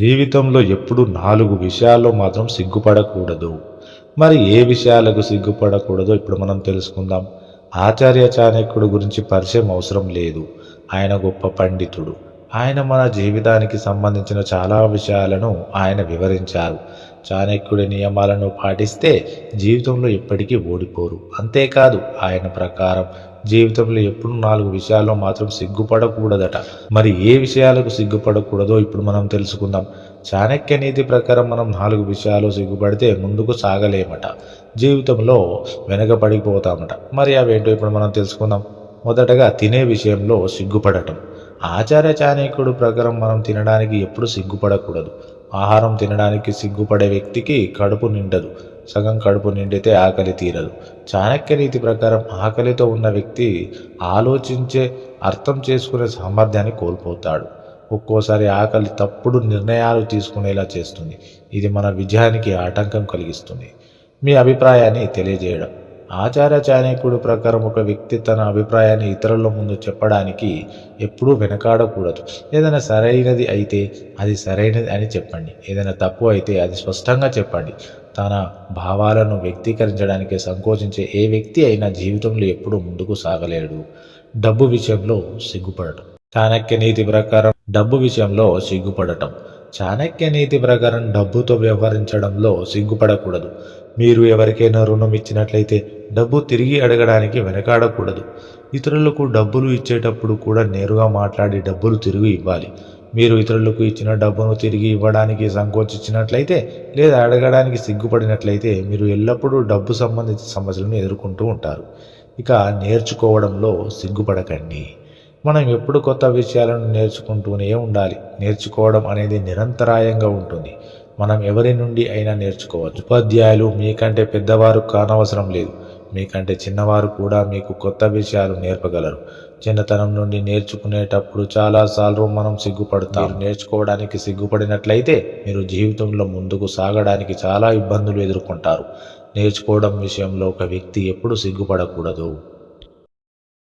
జీవితంలో ఎప్పుడు నాలుగు విషయాల్లో మాత్రం సిగ్గుపడకూడదు. మరి ఏ విషయాలకు సిగ్గుపడకూడదో ఇప్పుడు మనం తెలుసుకుందాం. ఆచార్య చాణక్యుడు గురించి పరిచయం అవసరం లేదు. ఆయన గొప్ప పండితుడు. ఆయన మన జీవితానికి సంబంధించిన చాలా విషయాలను ఆయన వివరించారు. చాణక్యుడి నియమాలను పాటిస్తే జీవితంలో ఎప్పటికీ ఓడిపోరు. అంతేకాదు ఆయన ప్రకారం జీవితంలో ఎప్పుడు నాలుగు విషయాల్లో మాత్రం సిగ్గుపడకూడదట. మరి ఏ విషయాలకు సిగ్గుపడకూడదో ఇప్పుడు మనం తెలుసుకుందాం. చాణక్య నీతి ప్రకారం మనం నాలుగు విషయాలు సిగ్గుపడితే ముందుకు సాగలేమట. జీవితంలో వెనకబడిపోతామట. మరి అవేంటో ఇప్పుడు మనం తెలుసుకుందాం. మొదటగా తినే విషయంలో సిగ్గుపడటం. ఆచార్య చాణక్యుడు ప్రకారం మనం తినడానికి ఎప్పుడు సిగ్గుపడకూడదు. ఆహారం తినడానికి సిగ్గుపడే వ్యక్తికి కడుపు నిండదు. సగం కడుపు నిండితే ఆకలి తీరదు. చాణక్య రీతి ప్రకారం ఆకలితో ఉన్న వ్యక్తి ఆలోచించే అర్థం చేసుకునే సామర్థ్యాన్ని కోల్పోతాడు. ఒక్కోసారి ఆకలి తప్పుడు నిర్ణయాలు తీసుకునేలా చేస్తుంది. ఇది మన విజయానికి ఆటంకం కలిగిస్తుంది. మీ అభిప్రాయాన్ని తెలియజేయడం. ఆచార్య చాణక్యుడు ప్రకారం ఒక వ్యక్తి తన అభిప్రాయాన్ని ఇతరుల ముందు చెప్పడానికి ఎప్పుడూ వెనకాడకూడదు. ఏదైనా సరైనది అయితే అది సరైనది అని చెప్పండి. ఏదైనా తప్పు అయితే అది స్పష్టంగా చెప్పండి. తన భావాలను వ్యక్తీకరించడానికి సంకోచించే ఏ వ్యక్తి అయినా జీవితంలో ఎప్పుడూ ముందుకు సాగలేడు. డబ్బు విషయంలో సిగ్గుపడటం. చాణక్య నీతి ప్రకారం డబ్బు విషయంలో సిగ్గుపడటం. చాణక్య నీతి ప్రకారం డబ్బుతో వ్యవహరించడంలో సిగ్గుపడకూడదు. మీరు ఎవరికైనా రుణం ఇచ్చినట్లయితే డబ్బు తిరిగి అడగడానికి వెనకాడకూడదు. ఇతరులకు డబ్బులు ఇచ్చేటప్పుడు కూడా నేరుగా మాట్లాడి డబ్బులు తిరిగి ఇవ్వాలి. మీరు ఇతరులకు ఇచ్చిన డబ్బును తిరిగి ఇవ్వడానికి సంకోచించినట్లయితే లేదా అడగడానికి సిగ్గుపడినట్లయితే మీరు ఎల్లప్పుడూ డబ్బు సంబంధిత సమస్యలను ఎదుర్కొంటూ ఉంటారు. ఇక నేర్చుకోవడంలో సిగ్గుపడకండి. మనం ఎప్పుడు కొత్త విషయాలను నేర్చుకుంటూనే ఉండాలి. నేర్చుకోవడం అనేది నిరంతరాయంగా ఉంటుంది. మనం ఎవరి నుండి అయినా నేర్చుకోవచ్చు. ఉపాధ్యాయులు మీకంటే పెద్దవారు కానవసరం లేదు. మీకంటే చిన్నవారు కూడా మీకు కొత్త విషయాలు నేర్పగలరు. చిన్నతనం నుండి నేర్చుకునేటప్పుడు చాలాసార్లు మనం సిగ్గుపడతాం. నేర్చుకోవడానికి సిగ్గుపడినట్లయితే మీరు జీవితంలో ముందుకు సాగడానికి చాలా ఇబ్బందులు ఎదుర్కొంటారు. నేర్చుకోవడం విషయంలో ఒక వ్యక్తి ఎప్పుడు సిగ్గుపడకూడదు.